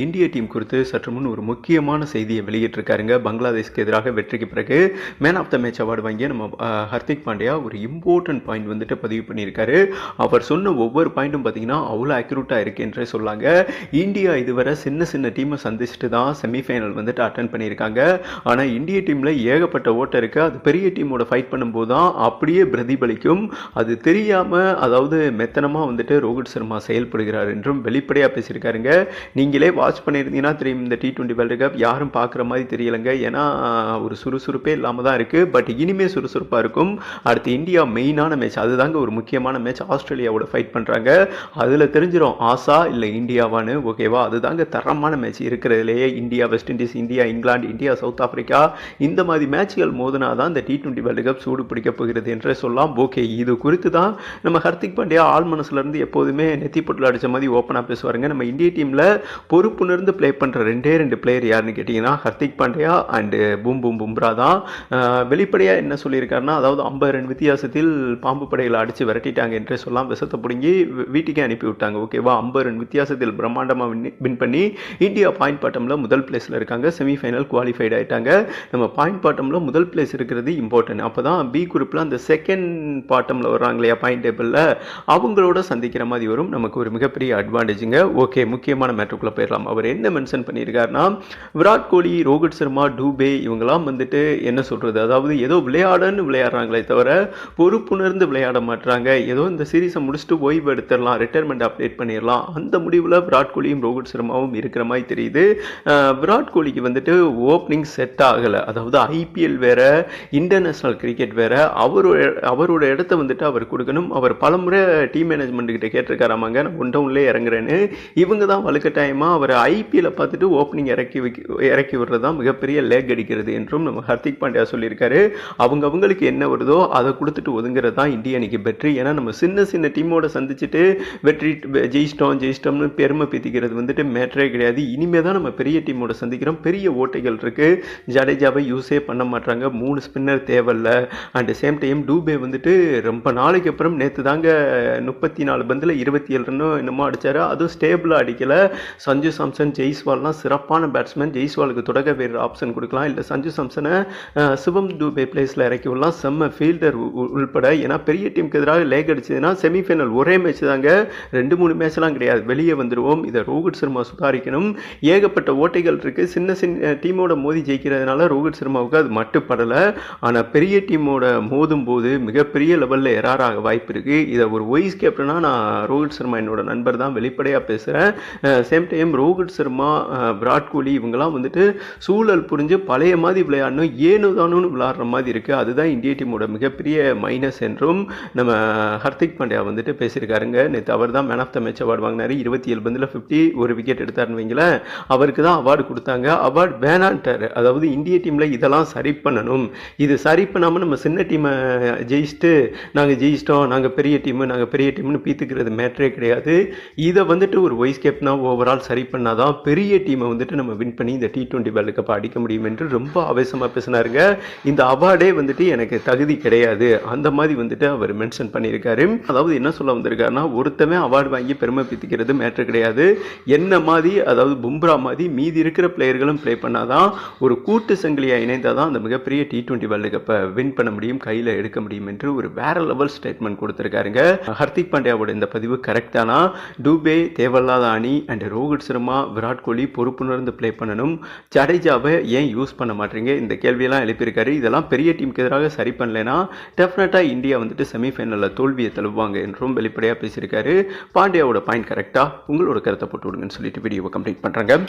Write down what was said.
இந்திய டீம் குறித்து சற்று முன் ஒரு முக்கியமான செய்தியை வெளியிட்டிருக்காருங்க. பங்களாதேஷ்க்கு எதிராக வெற்றிக்கு பிறகு man of the match award வாங்கிய நம்ம ஹர்திக் பாண்டியா ஒரு இம்பார்ட்டன்ட் பாயிண்ட் வந்துட்டு பதிவு பண்ணியிருக்காரு. அவர் சொன்ன ஒவ்வொரு பாயிண்ட்டும் பார்த்தீங்கன்னா அவ்வளோ அக்யூரேட்டாக இருக்குன்றே சொல்லாங்க. இந்தியா இதுவரை சின்ன சின்ன டீமை சந்திச்சுட்டு தான் செமிஃபைனல் வந்துட்டு அட்டன் பண்ணியிருக்காங்க. ஆனால் இந்திய டீமில் ஏகப்பட்ட ஓட்டம் இருக்குது அது பெரிய டீமோட ஃபைட் பண்ணும்போது தான் அப்படியே பிரதிபலிக்கும். அது தெரியாமல் அதாவது மெத்தனமாக வந்துட்டு ரோஹித் சர்மா செயல்படுகிறார் என்றும் வெளிப்படையாக பேசியிருக்காருங்க. நீங்களே வாட்ச் பண்ணியிருந்தீங்கன்னா தெரியும் இந்த டி டுவெண்ட்டி வேர்ல்டு கப் யாரும் பார்க்குற மாதிரி தெரியலைங்க. ஏன்னா ஒரு சுறுசுறுப்பே இல்லாமல் தான் இருக்குது பட் இனிமே சுறுசுறுப்பாக இருக்கும். அடுத்து இந்தியா மெயினான மேட்ச் அதுதாங்க ஒரு முக்கியமான மேட்ச் ஆஸ்திரேலியாவோட ஃபைட் பண்ணுறாங்க அதில் தெரிஞ்சிடும் ஆசா இல்லை இந்தியாவான்னு. ஓகேவா அதுதாங்க தரமான match இருக்கிறதுலேயே. India West Indies India England India South Africa இந்த மாதிரி மேட்ச்கள் மோதினா தான் இந்த டி டுவெண்ட்டி வேர்ல்டு கப் சூடு பிடிக்கப் போகிறது என்றே சொல்லலாம். ஓகே இது குறித்து தான் நம்ம ஹர்திக் பாண்டியா ஆள் மனசுலேருந்து எப்போதுமே நெத்தி பொட்டில் அடித்த மாதிரி ஓப்பனாக பேசுவாருங்க நம்ம இந்திய டீமில் பொறுப்பு பொறுப்புணர்ந்து ப்ளே பண்ணுற ரெண்டே ரெண்டு பிளேயர் யாருன்னு கேட்டிங்கன்னா Hardik Pandya and boom boom Bumrah தான். வெளிப்படையாக என்ன சொல்லியிருக்காருன்னா அதாவது ஐம்பது ரன் வித்தியாசத்தில் பாம்பு படைகளை அடித்து விரட்டிட்டாங்க என்றே சொல்லலாம் விஷத்தை பிடுங்கி வீ- வீட்டுக்கே அனுப்பி விட்டாங்க ஓகேவா ஐம்பது ரன் வித்தியாசத்தில் பிரம்மாண்டமாக வின் வின் பண்ணி இந்தியா பாயிண்ட் பாட்டமில் முதல் பிளேஸில் இருக்காங்க செமிஃபைனல் குவாலிஃபைட் ஆயிட்டாங்க. நம்ம பாயிண்ட் பாட்டமில் முதல் பிளேஸ் இருக்கிறது இம்பார்ட்டன்ட் அப்போ தான் பி குரூப்பில் அந்த செகண்ட் பாட்டமில் வர்றாங்க இல்லையா பாயிண்ட் டேபிளில் அவங்களோட சந்திக்கிற மாதிரி வரும். நமக்கு ஒரு மிகப்பெரிய அட்வான்டேஜுங்க ஓகே முக்கியமான மேட்ருக்குள்ளே போயிடலாம். அவர் என்ன மென்ஷன் பண்ணியிருக்காருன்னா விராட் கோலி ரோஹித் சர்மா டூபே இவங்கெல்லாம் வந்துட்டு என்ன சொல்கிறது அதாவது ஏதோ விளையாடன்னு விளையாடுறாங்களே தவிர பொறுப்புணர்ந்து விளையாட மாட்றாங்க. ஏதோ இந்த சீரீஸை முடிச்சுட்டு ஓய்வு எடுத்துடலாம் ரிட்டையர்மெண்ட் அப்டேட் பண்ணிடலாம். அந்த முடிவில் விராட் கோலியும் ரோஹித் சர்மாவும் இருக்கிற மாதிரி தெரியுது. விராட் கோலிக்கு வந்துட்டு ஓப்பனிங் செட் ஆகலை. அதாவது ஐபிஎல் வேற இன்டர்நேஷ்னல் கிரிக்கெட் வேற. அவரோட அவரோட இடத்த வந்துட்டு அவர் கொடுக்கணும். அவர் பலமுறை டீம் மேனேஜ்மெண்ட் கிட்ட கேட்டிருக்காராமாங்க நான் ஒன் டவுன்லேயே இறங்குறேன்னு. இவங்க தான் வலுக்கட்டாயமாக அவர் ஐபிஎல் பார்த்துட்டு ஓப்பனிங் இறக்கி இறக்கி விடுறது தான் மிகப்பெரிய லேக் அடிக்கிறது என்றும் நம்ம ஹர்திக் பாண்டியா சொல்லியிருக்காரு. அவங்க அவங்களுக்கு என்ன வருதோ அதை கொடுத்துட்டு ஒதுங்குறது தான் இந்திய அணிக்கு பெட்ரி ஏன்னா நம்ம சின்ன சின்ன டீமோட சந்திச்சுட்டு வெற்றி ஜெயிச்சிட்டோம் ஜெயிச்சிட்டோம்னு பெருமை பீத்திக்கிறது வந்துட்டு மேட்டரே கிடையாது. இனிமே தான் நம்ம பெரிய டீமோட சந்திக்கிறோம். பெரிய ஓட்டைகள் இருக்குது ஜடேஜாவை யூஸே பண்ண மாட்டாங்க. மூணு ஸ்பின்னர் தேவையில்ல. அட் சேம் டைம் டூபே வந்துட்டு ரொம்ப நாளைக்கு அப்புறம் நேற்று தாங்க முப்பத்தி நாலு பந்தில் இருபத்தி ஏழு ரன்னும் என்னமோ அடித்தார் அதுவும் ஸ்டேபிளாக அடிக்கலை. சஞ்சு சாம்சன் ஜெய்ஸ்வால்லாம் சிறப்பான பேட்ஸ்மேன் ஜெய்ஸ்வாலுக்கு தொடக்க வேறு ஆப்ஷன் கொடுக்கலாம். இல்லை சஞ்சு சாம்சனை சிவம் டூபே பிளேஸில் இறக்கி விடலாம் செம்ம ஃபீல்டர் உள்பட. ஏன்னா பெரிய டீமுக்கு எதிராக லேக் அடிச்சதுன்னா செமிஃபைனல் ஒரே மேட்ச் தாங்க. ரெண்டு மூணு மேட்ச்லாம் கிடையாது. வெளியே வந்துடுவோம் இதை ரோஹித் சர்மா சுதாரிக்கணும். ஏகப்பட்ட ஓட்டைகள் இருக்குது சின்ன சின்ன டீமோட மோதி ஜெயிக்கிறதுனால ரோஹித் சர்மாவுக்கு அது மட்டுப்படலை. ஆனால் பெரிய டீமோட மோதும் போது மிகப்பெரிய லெவலில் எராராக வாய்ப்பு இருக்குது இதை ஒரு ஒய்ஸ் கேப்டனாக நான் ரோஹித் சர்மா என்னோட நண்பர் தான். வெளிப்படையாக பேசுகிறேன் சேம் டைம் ரோஹித் சர்மா விராட் கோலி இவங்கெல்லாம் வந்துட்டு சூழல் புரிஞ்சு பழைய மாதிரி விளையாடணும் ஏனு தானுன்னு விளையாடுற மாதிரி இருக்குது அதுதான் இந்திய டீமோட மிகப்பெரிய மைனஸ் என்றும் நம்ம ஹர்திக் பாண்டியா வந்துட்டு பேசியிருக்காருங்க. நேற்று அவர் தான் man of the match award வாங்கினாரு. இருபத்தி ஏழு பந்தில் ஃபிஃப்டி ஒரு விக்கெட் எடுத்தாருன்னு வைங்களேன். அவருக்கு தான் அவார்டு கொடுத்தாங்க. அவார்டு வேணான்ட்டார் அதாவது இந்திய டீமில் இதெல்லாம் சரி பண்ணணும். இது சரி பண்ணாமல் நம்ம சின்ன டீமை ஜெயிச்சுட்டு நாங்கள் ஜெயிச்சிட்டோம். நாங்கள் பெரிய டீமு நாங்கள் பெரிய டீம்னு பீத்துக்கிறது மேட்ரே கிடையாது. இதை வந்துட்டு ஒரு வைஸ் கேப்னா ஓவரால் சரி பண்ணாதான் பெரிய டீமை வந்துட்டு நம்ம வின் பண்ணி இந்த டி டுவெண்ட்டி வேர்ல்டு கப் அடிக்க முடியும் என்று ரொம்ப ஆவேசமாக பேசினாருங்க. இந்த அவார்டே வந்துட்டு எனக்கு தகுதி கிடையாது. அந்த மாதிரி வந்துட்டு அவர் மென்ஷன் பண்ணியிருக்காரு. அதாவது என்ன சொல்ல வந்திருக்காருன்னா ஒருத்தவன் அவார்டு வாங்கி பெருமை பித்திக்கிறது மேட்ரு கிடையாது. என்ன மாதிரி அதாவது பும்ரா மாதிரி மீதி இருக்கிற பிளேயர்களும் ப்ளே பண்ணாதான் ஒரு கூட்டு சங்கிலியாக இணைந்தால் தான் அந்த மிகப்பெரிய டி டுவெண்ட்டி வேர்ல்டு கப்பை வின் பண்ண முடியும் கையில் எடுக்க முடியும் என்று ஒரு வேற லெவல் ஸ்டேட்மெண்ட் கொடுத்துருக்காருங்க. ஹர்திக் பாண்டியாவோட இந்த பதிவு கரெக்டானா டூபே தேவையில்லாத அணி அண்ட் ரோஹித் சர்மா விராட் கோலி பொறுப்புணர்ந்து ப்ளே பண்ணணும். ஜடேஜாவை ஏன் யூஸ் பண்ண மாட்டீங்க? இந்த கேள்வியெல்லாம் எழுப்பியிருக்காரு. இதெல்லாம் பெரிய டீமுக்கு எதிராக சரி பண்ணலைன்னா டெஃபினட்டாக இந்தியா வந்துட்டு செமிஃபைனலில் தோல்வியை தழுவாங்க என்றும் வெளிப்படையாக பேசியிருக்காரு. பாண்டியாவோட பாயிண்ட் கரெக்டாக உங்களோட கருத்தை போட்டு விடுங்கன்னு சொல்லிட்டு வீடியோவை கம்ப்ளீட் பண்ணுறாங்க